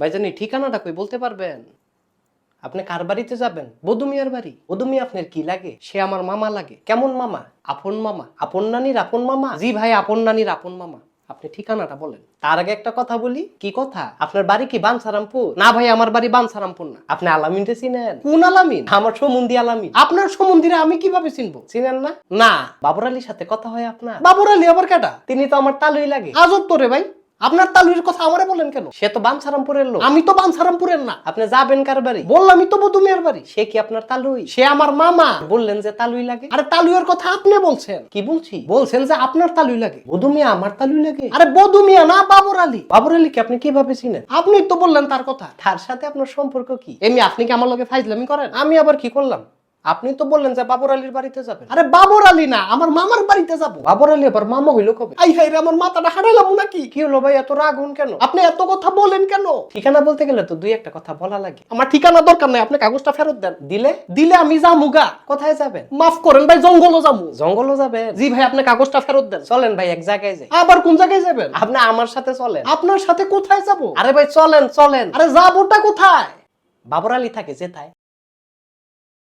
ভাইজান ঠিকানাটা কই বলতে পারবেন? আপনি কার বাড়িতে যাবেন? বধু মিয়ার বাড়ি। বধু মিয়া আপনার কি লাগে? সে আমার মামা লাগে। কেমন মামা? আপন মামা? আপন নানির আপন মামা? জি ভাই, আপন নানির আপন মামা। আপনি ঠিকানাটা বলেন। তার আগে একটা কথা বলি। কি কথা? আপনার বাড়ি কি বানসারামপুর? না ভাই, আমার বাড়ি বানসারামপুর না। আপনি আলামিনটা চিনেন? কোন আলামিন? আমার সমুন্দি আলামিন। আপনার সমুন্দিরে আমি কীভাবে চিনবো? চিনেন না? না, বাবর আলীর সাথে কথা হয় আপনার। বাবর আলী আবার কাটা তিনি তো আমার তালুই লাগে। আজব তোরে ভাই। আপনার তালুইয়ের কথা আমারে বলেন কেন? সে তো বানসারামপুরের লোক। আমি তো বানসারামপুরের না। আপনি যাবেন কার বাড়ি? বললামই তো বধুমিয়ার বাড়ি। সে কি আপনার তালুই? সে আমার মামা। বললেন যে তালুই লাগে। আরে তালুইয়ের কথা আপনি বলছেন? কি বলছি? বলছেন যে আপনার তালুই লাগে। বদুমিয়া আমার তালুই লাগে? আরে বদুমিয়া না বাবর আলী। বাবর আলী কি আপনি কীভাবে চিনেন? আপনি তো বললেন তার কথা। তার সাথে আপনার সম্পর্ক কি? এমনি আপনি কি আমার লগে ফাইজলামি করেন? আমি আবার কি করলাম? আপনি তো বললেন যে বাবর আলীর বাড়িতে যাবেন। আরে বাবর আলী না আমার মামার বাড়িতে যাব। বাবর আলী আবার মামা হইল কবে? আই হাই আমার মাথাটা হারালাম নাকি? কি হলো ভাই এত রাগ হন কেন? আপনি এত কথা বলেন কেন? ঠিকানা বলতে গেলে তো দুই একটা কথা বলা লাগে। আমার ঠিকানা দরকার নাই আপনি কাগজটা ফেরত দেন। দিলে? দিলে আমি যামুগা কোথায় যাবেন? মাফ করেন ভাই জঙ্গলও যাব জঙ্গলও যাবে জি ভাই আপনি কাগজটা ফেরত দেন। চলেন ভাই এক জায়গায় যাই। আবার কোন জায়গায় যাবেন? আপনি আমার সাথে চলেন। আপনার সাথে কোথায় যাব? আরে ভাই চলেন চলেন। আরে যাবোটা কোথায়? বাবর আলী থাকে যেথায়?